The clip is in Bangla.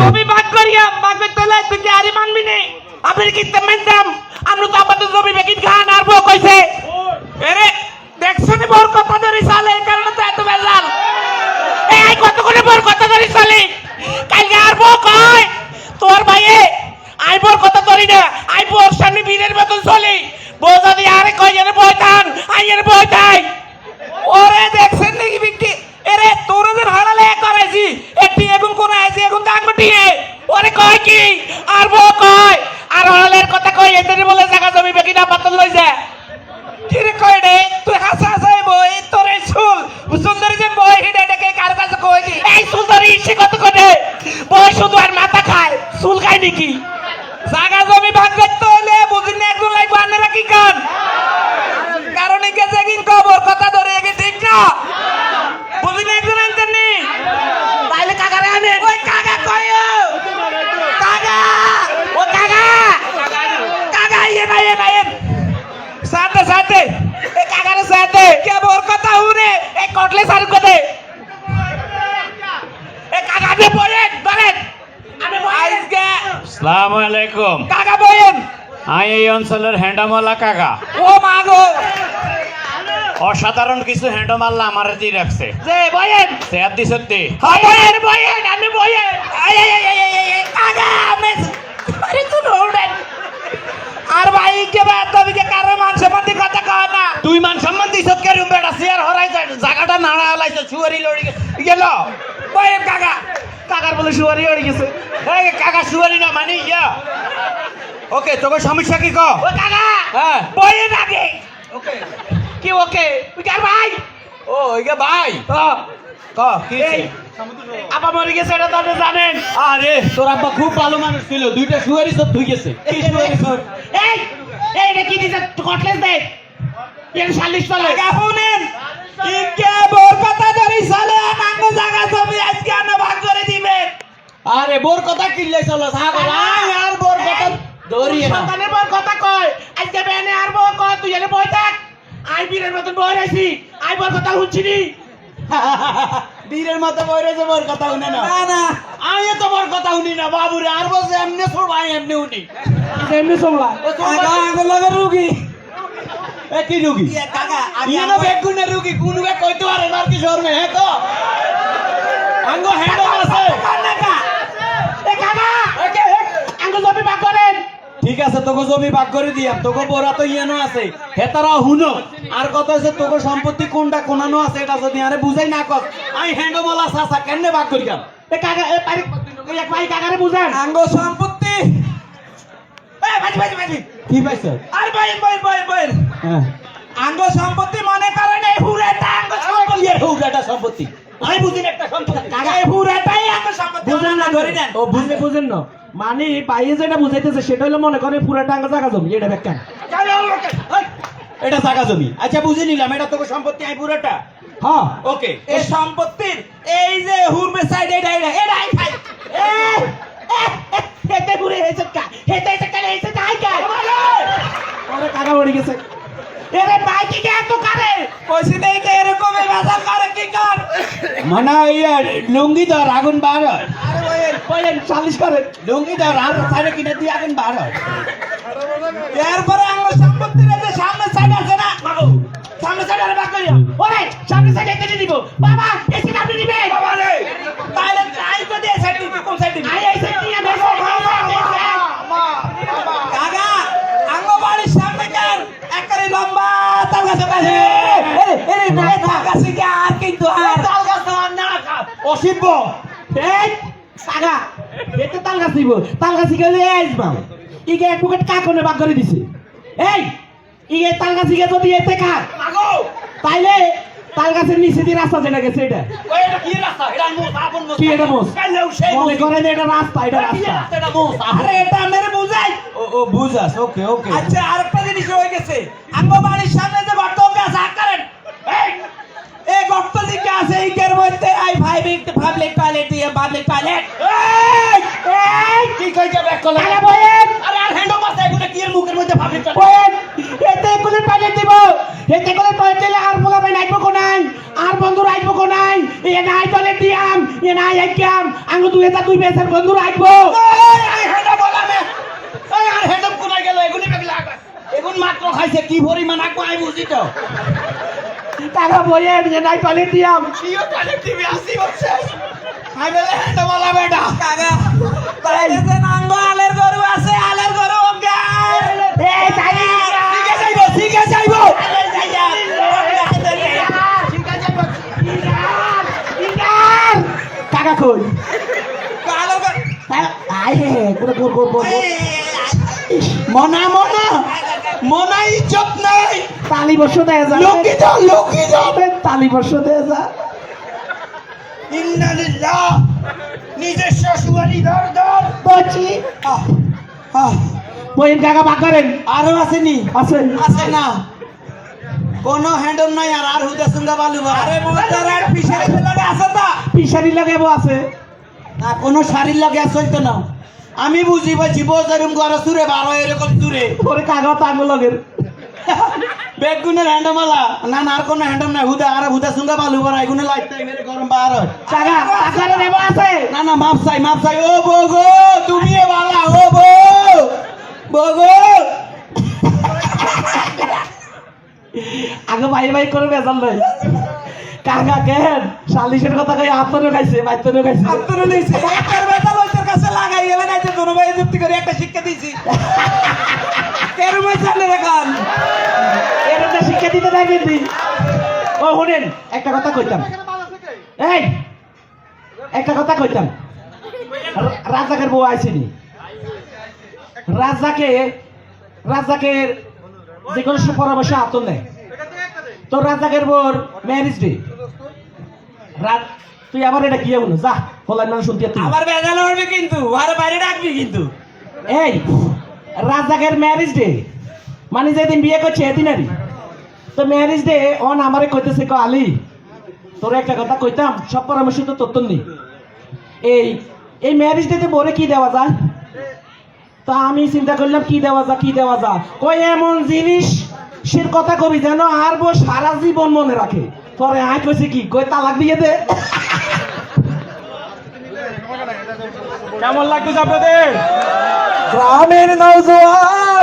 জমি ভাগ করিয়া ভাগে তোলে তুই আরি মানবি নে। আপনি কি তেমন দাম আমরা তো আপাতত জমি বেকিন খান আর বউ কইছে। এরে, দেখছ নি বড় কথা ধরি সালে এই কারণে তো এত বেজাল। এই কত করে বড় কথা ধরি সালে কালকে আর বউ কয়, তোর ভাইয়ে, আই বড় কথা ধরি না। আই বউর সামনে বীরের মতন চলি। বউ যদি আরে কয় যেন বই আই এর বই থাই ওরে, দেখছেন নাকি বিক্রি? এরে, তোর হারালে করেছি ওরে কয় কি? আর বউ কয়, আর হারালের কথা কয় এদের বলে জায়গা জমি বেকি না, পাতল লইছে কি রে কয় রে তুই হাসা হাসা বই, তোর এই চুল, সুন্দরী যে বই, হিডে এটাকে কার কাছে কয় কি এই সুন্দরী, সে কত করে? বই শুধু আর মাথা খায়, চুল খায় নাকি? জায়গা জমি ভাগ করতে হলে বুঝিনি একজন লাগবে আন্নারা কি কান? কারণ একে চেকিং খবর কথা ধরে একে ঠিক না বুঝিনি একজন আনতেন নি তাইলে কাকারে আনে ওই কাকা কয় কাকা ও কাকা কাকা ইয়ে না ইয়ে না ইয়ে সাথে সাথে এ কাকারে সাথে কে কথা হুনে এ কটলে সার কোতে এ কাকা দে বলেন ধরেন আমি আজকে সালাম আলাইকুম। কাকা বলেন। আমি এই অঞ্চলের হ্যান্ডামালা কাকা। ও মাগো অসাধারণ কিছু হ্যান্ডমাল্লা আমার দিয়ে রাখছে। যে দি সত্যি হ্যাঁ বলেন বলেন আমি আরে দৌড়েন আর ভাই কে বা কে কারও মান সম্বন্ধে কথা কয় না? তুই মান সম্মান দিছ কে রুম বেটা চেয়ার হরাই যায় জায়গাটা নাড়া হলাইছে ছুয়ারি লড়ি গেল? বলেন কাকা। কাকার বলে শুয়ারি উড়ে গেছে। এই কাকা ছুয়ারি না মানি ইয়া। ওকে তোকে সমস্যা কি ক ও কাকা হ্যাঁ। বলেন আগে কি ওকে? কার ভাই। ও ইগে ভাই। এই আপা মরে গেছে এটা জানেন। আরে তোর আব্বা খুব ভালো মানুষ ছিল দুইটা শুয়ারি সব ধুই গেছে। কি শুয়ারি সর? এই এই এটা কি দিছে? কটলেস দে। এর শালিশ চলে কাকা শুনেন ইনকে বোর কথা ধরি জায়গা জমি আজকে আনা ভাগ করে দিবে। আরে বোর কথা চলো আর বোর কথা বোর কথা কয় আজকে বেনে আর বউ কয় তুই এনে বই থাক। আই বীরের মতন বই রাখছি আই বোর কথা শুনছি নি বীরের মতো বইরে যে বর কথা শুনে না না না। আমি তো বর কথা শুনি না বাবুরে আর বসে এমনি সবাই এমনি উনি এমনি চললা আগে লাগে রুগী। একই কি রুগী? কাকা ইয়ে না বেগুনের রুগী কোন বে কইতে পারে না কি শর্মে হ্যাঁ তো? আঙ্গো হ্যান্ড আছে। ঠিক আছে তোকে জমি ভাগ করে দিয়াম তোকে বোরা তো ইয়ানো আছে। হেতারা হুনো আর কত আছে তোকে সম্পত্তি কোনটা কোনানো আছে এটা যদি আরে বুঝাই না কর আই আমি হ্যান্ডমলা সাসা কেনে ভাগ করিয়াম? আঙ্গ সম্পত্তি। এ ভাই ভাই ভাই কি পাইছ? হ্যাঁ। আঙ্গ সম্পত্তি মনে করেন এই হুরেটা আঙ্গ সম্পত্তি। ইয়ে হৌগাটা সম্পত্তি। আমি বুঝিন একটা সম্পত্তি। কাকা। এই হুরেটাই আঙ্গ সম্পত্তি। বুঝেন না ধরি নেন। ও বুঝলে বুঝেন না। মানে বাইরে যেটা বুঝাইতেছে সেটা হলো মনে করে পুরাটা আঙ্গ জায়গা জমি এটা ব্যাখ্যা এটা জায়গা জমি। আচ্ছা বুঝে নিলাম এটা তোকে সম্পত্তি আই পুরোটা? হ্যাঁ। ওকে এই সম্পত্তির এই যে হুরমে সাইড এটা এটা এটা খাই। এ এ, এ, হেতে ঘুরে হেছে কা হেতে হেতে কালে হেছে তাই কা পরে কাকা মরে গেছে। এরে ভাই কি কে এত করে? কইছি নেই কে এরকম এই বাজার করে কি কর? মানে ইয়ে লুঙ্গি ধর আগুন বার হয়। ভাই কইলেন সালিশ করে। লুঙ্গি ধর আর সাইডে কিনে দিয়ে আগুন বার হয়। এরপরে আমার সম্পত্তির এই যে সামনে সাইড আছে না? সামনে সাইড আরে বাক করিয়া ওরে সামনে সাইড কেটে দিব। বাবা এসে আপনি দিবে বাবা রে! তাহলে আই তো দিয়ে সাইড কোন সাইড দিবি? আই এই সাইড নিয়ে বেশ কাকা আঙ্গো বাড়ির সামনে কেন একবারে লম্বা তাল গাছ আছে এই নাই তাল গাছ কি আর কিন্তু আর তাল গাছ না অসিব্য এতে তাল গাছ দিব তাল গাছ গেলে আসবাম ইগে এক পকেট কাকনে বাগ করে দিছে। এই ইগে তাল গাছ গিয়ে যদি এতে খা তাইলে তাল গাছের নিচে দিয়ে রাস্তা যেটা গেছে এটা। ওই এটা কি রাস্তা? এটা মোস কি এটা মোস? মনে করেন এটা রাস্তা এটা রাস্তা। রাস্তা? এটা মোস আরে এটা মেরে বুঝাই। ও ও বুঝাস ওকে ওকে। আচ্ছা আরেকটা জিনিস হয়ে গেছে। আমগো বাড়ির সামনে যে গর্ত আছে হাত করেন এই দিকে আছে এই মধ্যে। আই ভাইবিক পাবলিক টয়লেট দিয়ে পাবলিক টয়লেট কি কইছে ব্যাক করলে আরে বয়েন। আরে আর হ্যান্ড মারছে এগুলো কি মুখের মধ্যে পাবলিক বয়েন এতে কোলে টয়লেট দিব? এতে কোলে টয়লেট দিলে আর বলা ভাই নাইবো কোনাই আর বন্ধু রাইবো তোকে নাই? এ নাই তলে দিয়াম এ নাই আইকাম আঙ্গু দুই হাজার দুই বেসের বন্ধু রাখব এই, এই হেঁটে বলামে। এই, আর হেঁটে কোথায় গেল? এগুলি বেগলা এগুন মাত্র খাইছে কি পরিমাণ আঁকবো আমি বুঝি তো। টাকা বইয়ে এ নাই তলে দিয়াম কিও কানে টিভি আসি হচ্ছে আমি বলে হেঁটে বলা বেটা। কাকা তাইলে নাঙ্গ আলের গরু আছে আলের গরু ওকে। এই তাই ঠিক আছে যাইবো ঠিক আছে যাইবো টাকা কই? কালো আই হে কর কর কর মনা মনা। মনা ইজ্জত নাই। তালি বর্ষ দেয় যা লুকিত লুকিত তালি বর্ষ দেয় যা ইন্নালিল্লাহ। নিজের শ্বশুরারি ধর ধর। বলছি বইয়ের কাকা বাক করেন? আরও আসেনি? আছে আছে না। কোন হ্যান্ডল নাই আর আর হুদা সুন্দা বালু আরে মোতার আর পিছারে লাগে আছে তা? পিসারি লাগাবো আছে। না কোন শাড়ির লাগে চলতো না। আমি বুঝি বলছি বোঝারুম ঘরে সুরে বারো এরকম সুরে ওরে কাগজ আঙুল লগের বেগুনের হ্যান্ডমালা না না আর কোনো হ্যান্ডম নাই হুদা আর হুদা সুন্দা বালু করা এগুলো লাইতে মেরে গরম বার হয়। টাকা টাকা নেব আছে। না না মাপ চাই মাপ চাই। ও বগো তুমি এ বালা ও বো বগো। আগে ভাই ভাই করে বেজাল নাই। কাকা কেন? সালিশের কথা কই আপনারও খাইছে বাইতরও খাইছে। আত্মরে নিছে কাছে লাগাই গেলে নাই যে দুনো ভাই যুক্তি করে একটা শিক্ষা দিছি কেরমে চলে এখন এর একটা শিক্ষা দিতে দেয় কিন্তু। ও, শুনেন, একটা কথা কইতাম। এই, একটা কথা কইতাম। রাজাকের বউ আইসিনি রাজাকে রাজাকের যে কোনো পরামর্শ আতন নেয়। তো রাজাকের বোর ম্যারেজ ডে তুই আবার এটা কি বলো যা হলাই মানুষ শুনতে তুই। আবার বেজাল হবে কিন্তু আর বাইরে ডাকবি কিন্তু। এই রাজাকের ম্যারেজ ডে মানে যেদিন বিয়ে করছে এদিনারই। তো ম্যারেজ ডে অন আমারে কইতেছে কো আলী তোর একটা কথা কইতাম সব পরামর্শ তো তোর নেই এই এই ম্যারেজ ডেতে বরে কি দেওয়া যায়? তা আমি চিন্তা করলাম কি দেওয়া যায় কি দেওয়া যায়? কই এমন জিনিস সের কথা কবি যেন আর বউ সারা জীবন মনে রাখে। পরে আয় কইছে কি? কই তালাক দিয়ে দে। কেমন লাগতেছে আপনাদের? গ্রামের নৌজোয়ান